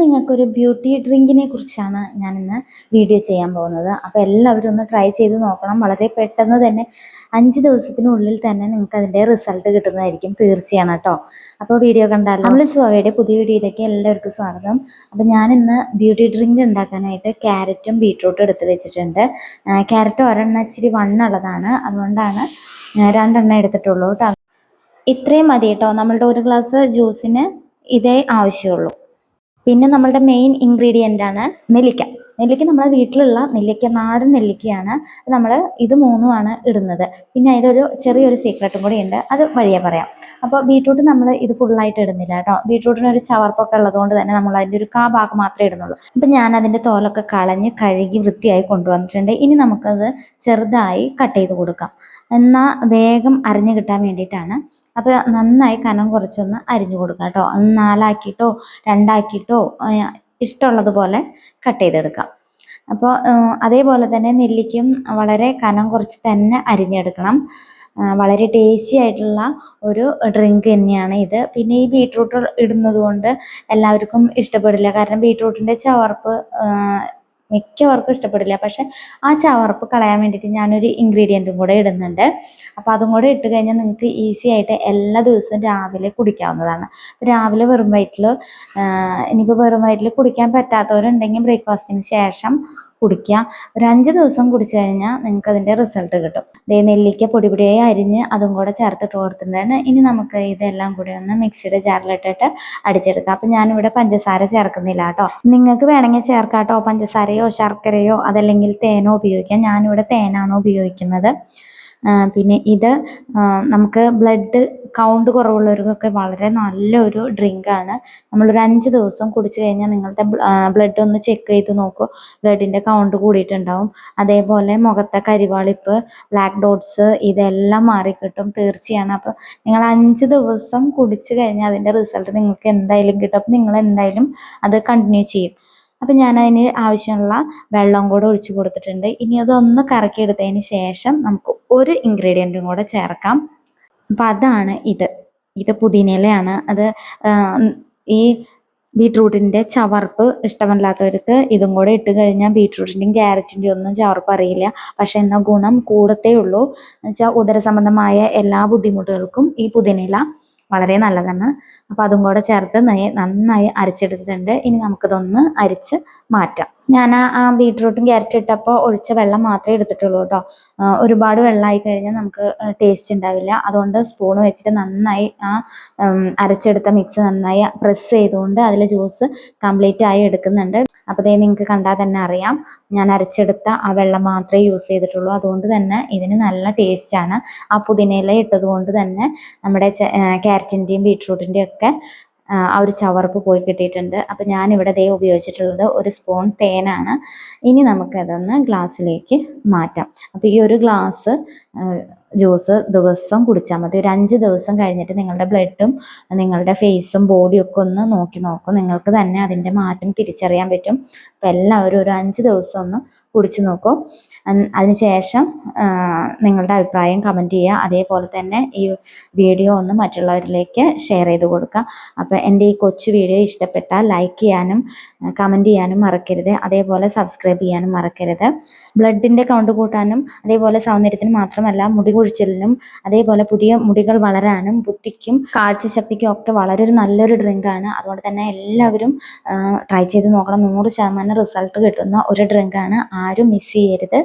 നിങ്ങൾക്കൊരു ബ്യൂട്ടി ഡ്രിങ്കിനെ കുറിച്ചാണ് ഞാനിന്ന് വീഡിയോ ചെയ്യാൻ പോകുന്നത്. അപ്പോൾ എല്ലാവരും ഒന്ന് ട്രൈ ചെയ്ത് നോക്കണം. വളരെ പെട്ടെന്ന് തന്നെ അഞ്ച് ദിവസത്തിനുള്ളിൽ തന്നെ നിങ്ങൾക്ക് അതിന്റെ റിസൾട്ട് കിട്ടുന്നതായിരിക്കും തീർച്ചയാണ് കേട്ടോ. അപ്പോൾ വീഡിയോ കണ്ടാലും? നമ്മൾ സ്വാവയുടെ പുതിയ വീഡിയോയിലേക്ക് എല്ലാവർക്കും സ്വാഗതം. അപ്പോൾ ഞാനിന്ന് ബ്യൂട്ടി ഡ്രിങ്ക് ഉണ്ടാക്കാനായിട്ട് ക്യാരറ്റും ബീട്രൂട്ടും എടുത്ത് വെച്ചിട്ടുണ്ട്. ക്യാരറ്റ് ഒരെണ്ണ ഇച്ചിരി വണ്ണുള്ളതാണ്. അതുകൊണ്ടാണ് രണ്ടെണ്ണം എടുത്തിട്ടുള്ളൂ കേട്ടോ. ഇത്രയും മതി കേട്ടോ. നമ്മളുടെ ഒരു ഗ്ലാസ് ജ്യൂസിന് ഇതേ ആവശ്യമുള്ളൂ. പിന്നെ നമ്മളുടെ മെയിൻ ഇൻഗ്രീഡിയന്റ് ആണ് നെല്ലിക്ക. നെല്ലിക്ക നമ്മുടെ വീട്ടിലുള്ള നെല്ലിക്ക നാടൻ നെല്ലിക്കയാണ്. നമ്മൾ ഇത് മൂന്നുമാണ് ഇടുന്നത്. പിന്നെ അതിലൊരു ചെറിയൊരു സീക്രട്ടും കൂടി ഉണ്ട്. അത് വഴിയെ പറയാം. അപ്പോൾ ബീട്രൂട്ട് നമ്മൾ ഇത് ഫുള്ളായിട്ട് ഇടുന്നില്ല കേട്ടോ. ബീട്രൂട്ടിന് ഒരു ചവർപ്പൊക്കെ ഉള്ളതുകൊണ്ട് തന്നെ നമ്മൾ അതിന്റെ ഒരു കാ ഭാഗം മാത്രമേ ഇടുന്നുള്ളൂ. അപ്പം ഞാൻ അതിന്റെ തോലൊക്കെ കളഞ്ഞ് കഴുകി വൃത്തിയായി കൊണ്ടുവന്നിട്ടുണ്ട്. ഇനി നമുക്കത് ചെറുതായി കട്ട് ചെയ്ത് കൊടുക്കാം. എന്നാൽ വേഗം അരിഞ്ഞു കിട്ടാൻ വേണ്ടിയിട്ടാണ്. അപ്പോൾ നന്നായി കനം കുറച്ചൊന്ന് അരിഞ്ഞു കൊടുക്കാം കേട്ടോ. നാലാക്കിയിട്ടോ രണ്ടാക്കിയിട്ടോ ഇഷ്ടമുള്ളതുപോലെ കട്ട് ചെയ്തെടുക്കാം. അപ്പോൾ അതേപോലെ തന്നെ നെല്ലിക്കും വളരെ കനം കുറച്ച് തന്നെ അരിഞ്ഞെടുക്കണം. വളരെ ടേസ്റ്റി ആയിട്ടുള്ള ഒരു ഡ്രിങ്ക് തന്നെയാണ് ഇത്. പിന്നെ ഈ ബീട്രൂട്ട് ഇടുന്നത് കൊണ്ട് എല്ലാവർക്കും ഇഷ്ടപ്പെടില്ല. കാരണം ബീട്രൂട്ടിന്റെ ചവർപ്പ് മിക്കവർക്കും ഇഷ്ടപ്പെടില്ല. പക്ഷെ ആ ചവർപ്പ് കളയാൻ വേണ്ടിയിട്ട് ഞാനൊരു ഇൻഗ്രീഡിയന്റും കൂടെ ഇടുന്നുണ്ട്. അപ്പോൾ അതും കൂടെ ഇട്ട് കഴിഞ്ഞാൽ നിങ്ങൾക്ക് ഈസി ആയിട്ട് എല്ലാ ദിവസവും രാവിലെ കുടിക്കാവുന്നതാണ്. രാവിലെ വെറും വയറ്റിൽ ഇനിയിപ്പോൾ വെറും വയറ്റിൽ കുടിക്കാൻ പറ്റാത്തവരുണ്ടെങ്കിൽ ബ്രേക്ക്ഫാസ്റ്റിന് ശേഷം കുടിക്കുക. ഒരു അഞ്ച് ദിവസം കുടിച്ചു കഴിഞ്ഞാൽ നിങ്ങൾക്ക് അതിന്റെ റിസൾട്ട് കിട്ടും. ദേ നെല്ലിക്ക പൊടി പൊടിയായി അരിഞ്ഞ് അതും കൂടെ ചേർത്തിട്ട് കൊടുത്തിട്ടുണ്ടായിരുന്നു ഇനി നമുക്ക് ഇതെല്ലാം കൂടി ഒന്ന് മിക്സിയുടെ ജാറിലിട്ടിട്ട് അടിച്ചെടുക്കാം. അപ്പം ഞാനിവിടെ പഞ്ചസാര ചേർക്കുന്നില്ല കേട്ടോ. നിങ്ങൾക്ക് വേണമെങ്കിൽ ചേർക്കാം കേട്ടോ. പഞ്ചസാരയോ ശർക്കരയോ അതല്ലെങ്കിൽ തേനോ ഉപയോഗിക്കാം. ഞാനിവിടെ തേനാണ് ഉപയോഗിക്കുന്നത്. പിന്നെ ഇത് നമുക്ക് ബ്ലഡ് കൗണ്ട് കുറവുള്ളവർക്കൊക്കെ വളരെ നല്ലൊരു ഡ്രിങ്കാണ് നമ്മളൊരു അഞ്ച് ദിവസം കുടിച്ചു കഴിഞ്ഞാൽ നിങ്ങളുടെ ബ്ലഡ് ഒന്ന് ചെക്ക് ചെയ്ത് നോക്കൂ. ബ്ലഡിന്റെ കൗണ്ട് കൂടിയിട്ടുണ്ടാവും. അതേപോലെ മുഖത്തെ കരിവാളിപ്പ് ബ്ലാക്ക് ഡോട്ട്സ് ഇതെല്ലാം മാറിക്കിട്ടും തീർച്ചയാണ്. അപ്പോൾ നിങ്ങൾ അഞ്ച് ദിവസം കുടിച്ചു കഴിഞ്ഞാൽ അതിന്റെ റിസൾട്ട് നിങ്ങൾക്ക് എന്തായാലും കിട്ടും. അപ്പോൾ നിങ്ങൾ എന്തായാലും അത് കണ്ടിന്യൂ ചെയ്യും. അപ്പം ഞാൻ അതിന് ആവശ്യമുള്ള വെള്ളം കൂടെ ഒഴിച്ചു കൊടുത്തിട്ടുണ്ട്. ഇനി അതൊന്ന് കറക്കിയെടുത്തതിന് ശേഷം നമുക്ക് ഒരു ഇൻഗ്രീഡിയന്റും കൂടെ ചേർക്കാം. അപ്പം അതാണ് ഇത്. ഇത് പുതിനയിലയാണ്. അത് ഈ ബീട്രൂട്ടിന്റെ ചവർപ്പ് ഇഷ്ടമല്ലാത്തവർക്ക് ഇതും കൂടെ ഇട്ട് കഴിഞ്ഞാൽ ബീട്രൂട്ടിന്റെയും ക്യാരറ്റിന്റെയും ഒന്നും ചവർപ്പ് അറിയില്ല. പക്ഷെ എന്നാൽ ഗുണം കൂടത്തേ ഉള്ളൂ. എന്നുവെച്ചാൽ ഉദരസംബന്ധമായ എല്ലാ ബുദ്ധിമുട്ടുകൾക്കും ഈ പുതിനയില വളരെ നല്ലതാണ്. അപ്പോൾ അതും കൂടെ ചേർത്ത് നന്നായി അരച്ചെടുത്തിട്ടുണ്ട്. ഇനി നമുക്കിതൊന്ന് അരിച്ച് മാറ്റാം. ഞാൻ ആ ബീട്രൂട്ടും ക്യാരറ്റും ഇട്ടപ്പോൾ ഒഴിച്ച വെള്ളം മാത്രമേ എടുത്തിട്ടുള്ളൂ കേട്ടോ. ഒരുപാട് വെള്ളമായി കഴിഞ്ഞാൽ നമുക്ക് ടേസ്റ്റ് ഉണ്ടാവില്ല. അതുകൊണ്ട് സ്പൂൺ വെച്ചിട്ട് നന്നായി ആ അരച്ചെടുത്ത മിക്സ് നന്നായി പ്രസ് ചെയ്തുകൊണ്ട് അതിൽ ജ്യൂസ് കംപ്ലീറ്റ് ആയി എടുക്കുന്നുണ്ട്. അപ്പോൾ ഇതേ നിങ്ങൾക്ക് കണ്ടാൽ തന്നെ അറിയാം ഞാൻ അരച്ചെടുത്ത ആ വെള്ളം മാത്രമേ യൂസ് ചെയ്തിട്ടുള്ളൂ. അതുകൊണ്ട് തന്നെ ഇതിന് നല്ല ടേസ്റ്റാണ് ആ പുതിനയില ഇട്ടത് കൊണ്ട് തന്നെ നമ്മുടെ ക്യാരറ്റിന്റെയും ബീട്രൂട്ടിന്റെയും ഒക്കെ ആ ഒരു ചവർപ്പ് പോയി കിട്ടിയിട്ടുണ്ട്. അപ്പം ഞാനിവിടെ ദേ ഉപയോഗിച്ചിട്ടുള്ളത് ഒരു സ്പൂൺ തേനാണ്. ഇനി നമുക്കതൊന്ന് ഗ്ലാസ്സിലേക്ക് മാറ്റാം. അപ്പോൾ ഈ ഒരു ഗ്ലാസ് ജ്യൂസ് ദിവസം കുടിച്ചാൽ മതി. ഒരു അഞ്ച് ദിവസം കഴിഞ്ഞിട്ട് നിങ്ങളുടെ ബ്ലഡും നിങ്ങളുടെ ഫേസും ബോഡിയും ഒക്കെ ഒന്ന് നോക്കി നോക്കും. നിങ്ങൾക്ക് തന്നെ അതിന്റെ മാറ്റം തിരിച്ചറിയാൻ പറ്റും. അപ്പം എല്ലാവരും ഒരു അഞ്ച് ദിവസം ഒന്ന് കുടിച്ചു നോക്കൂ. അതിനുശേഷം നിങ്ങളുടെ അഭിപ്രായം കമന്റ് ചെയ്യുക. അതേപോലെ തന്നെ ഈ വീഡിയോ ഒന്ന് മറ്റുള്ളവരിലേക്ക് ഷെയർ ചെയ്ത് കൊടുക്കുക. അപ്പോൾ എന്റെ ഈ കൊച്ചു വീഡിയോ ഇഷ്ടപ്പെട്ടാൽ ലൈക്ക് ചെയ്യാനും കമന്റ് ചെയ്യാനും മറക്കരുത്. അതേപോലെ സബ്സ്ക്രൈബ് ചെയ്യാനും മറക്കരുത്. ബ്ലഡിന്റെ കൗണ്ട് കൂട്ടാനും അതേപോലെ സൗന്ദര്യത്തിന് മാത്രമല്ല മുടി കുഴിച്ചിലിനും അതേപോലെ പുതിയ മുടികൾ വളരാനും ബുദ്ധിക്കും കാഴ്ചശക്തിക്കും ഒക്കെ വളരെ ഒരു നല്ലൊരു ഡ്രിങ്കാണ് അതുകൊണ്ട് തന്നെ എല്ലാവരും ട്രൈ ചെയ്ത് നോക്കണം. നൂറ് ശതമാനം റിസൾട്ട് കിട്ടുന്ന ഒരു ഡ്രിങ്കാണ് ആരും മിസ് ചെയ്യരുത്.